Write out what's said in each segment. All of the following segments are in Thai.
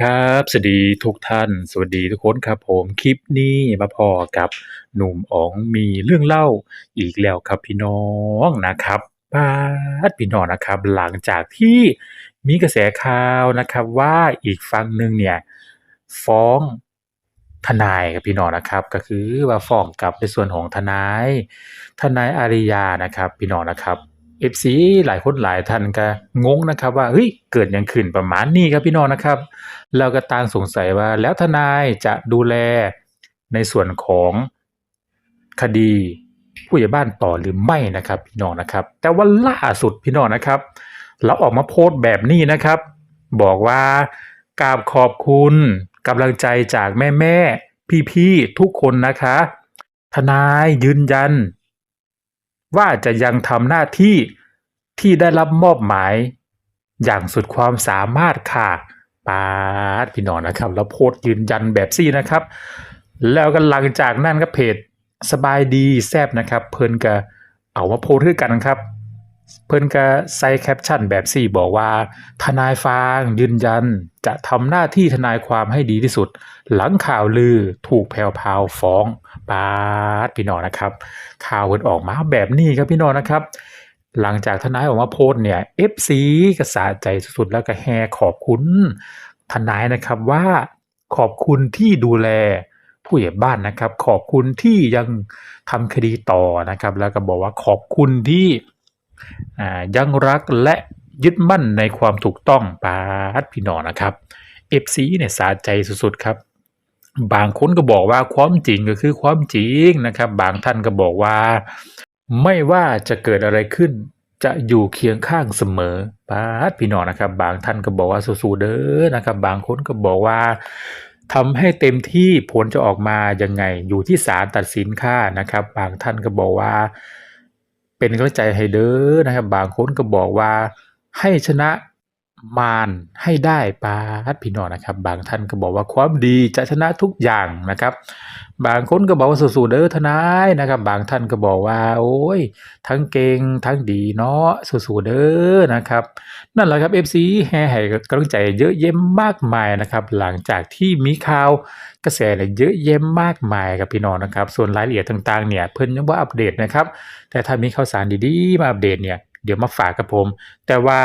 ครับ สวัสดีทุกท่าน สวัสดีทุกคนครับผมคลิปนี้มาพอกับหนุ่มอ๋องมีเรื่องเล่าอีกแล้วครับพี่น้องนะครับปาดพี่น้องนะครับ หลังจากที่มีกระแสข่าวนะครับว่าอีกฝั่งหนึ่งเนี่ยฟ้องทนายครับพี่น้องนะครับ ก็คือว่าฟ้องกับในส่วนของทนาย ทนายอาริยานะครับ พี่น้องนะครับ FC หลายคนหลายท่านก็งงนะครับว่าเฮ้ยเกิดหยังขึ้นประมาณนี้ครับพี่น้องนะครับ เราก็ต่างสงสัยว่าแล้วทนายจะดูแลในส่วนของคดีผู้ใหญ่บ้านต่อหรือไม่นะครับ พี่น้องนะครับ แต่ว่าล่าสุดพี่น้องนะครับ เราออกมาโพสต์แบบนี้นะครับ บอกว่ากราบขอบคุณกำลังใจจากแม่แม่พี่พี่ๆทุกคนนะคะ ทนายยืนยัน ว่าจะยังทำหน้าที่ที่ได้รับมอบหมาย อย่างสุดความสามารถค่ะปาดพี่น้องนะครับ แล้วโพสต์ยืนยันแบบซี่นะครับ แล้วก็หลังจากนั้นก็เพจสบายดีแซบนะครับ เพิ่นก็เอามาโพสต์ด้วยกันครับ เพิ่นก็ใส่แคปชั่นแบบสี่บอกว่า ทนายฟางยืนยันจะทำหน้าที่ทนายความให้ดีที่สุด หลังข่าวลือถูกแพรวพาวฟ้องปาดพี่น้องนะครับ ข่าวเพิ่นออกมาแบบนี้ครับพี่น้องนะครับ หลังจากทนายออกมาโพสเนี่ย FC ก็สะใจสุดๆแล้วก็แฮขอบคุณทนายนะครับว่าขอบคุณที่ดูแลผู้ใหญ่บ้านนะครับ ขอบคุณที่ยังทำคดีต่อนะครับ แล้วก็บอกว่าขอบคุณที่ ยังรักและยึดมั่นในความถูกต้องปาดพี่น้องนะครับ FC เนี่ยสะใจสุดๆครับ บางคนก็บอกว่าความจริงก็คือความจริงนะครับ บางท่านก็บอกว่า ไม่ว่าจะเกิดอะไรขึ้น จะอยู่เคียงข้างเสมอปาดพี่น้องนะครับ บางท่านก็บอกว่าสู้ๆเด้อนะครับ บางคนก็บอกว่าทำให้เต็มที่ผลจะออกมายังไง อยู่ที่ศาลตัดสินค่านะครับ บางท่านก็บอกว่า เป็นกำลังใจให้เด้อนะครับ บางคนก็บอกว่าให้ชนะ มารให้ได้ปาดพี่น้องนะครับ บางท่านก็บอกว่าความดีจะชนะทุกอย่างนะครับ บางคนก็บอกว่าสู้ๆเด้อทนายนะครับ บางท่านก็บอกว่า โอ้ย ทั้งเก่งทั้งดีเนาะสู้ๆเด้อนะครับ นั่นแหละครับ FC แห่ให้กำลังใจเยอะแยะมากมายนะครับ หลังจากที่มีข่าวกระแสเนี่ยเยอะแยะมากมายครับพี่น้องนะครับ ส่วนรายละเอียดต่างๆเนี่ยเพิ่นยังว่าอัปเดตนะครับ แต่ถ้ามีข่าวสารดีๆมาอัปเดตเนี่ยเดี๋ยวมาฝากกับผม แต่ว่า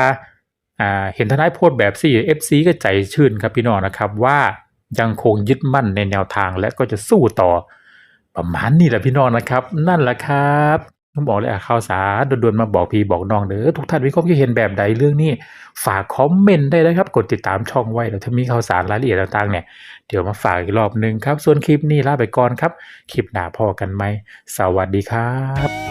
อ่าเห็นทนายโพสต์แบบสี่ FC ก็ใจชื่นครับพี่น้องนะครับว่ายังคงยึดมั่นในแนวทางและก็จะสู้ต่อ ประมาณนี้แหละพี่น้องนะครับ นั่นแหละครับต้องบอกเลยอะข่าวสารด่วนๆมาบอกพี่บอกน้องเด้อทุกท่านมีความคิดเห็นแบบใดเรื่องนี้ ฝากคอมเมนต์ได้นะครับ กดติดตามช่องไว้แล้วถ้ามีข่าวสารรายละเอียดต่างๆเนี่ยเดี๋ยวมาฝากอีกรอบหนึ่งครับ ส่วนคลิปนี้ลาไปก่อนครับ คลิปหน้าพอกันไหมสวัสดีครับ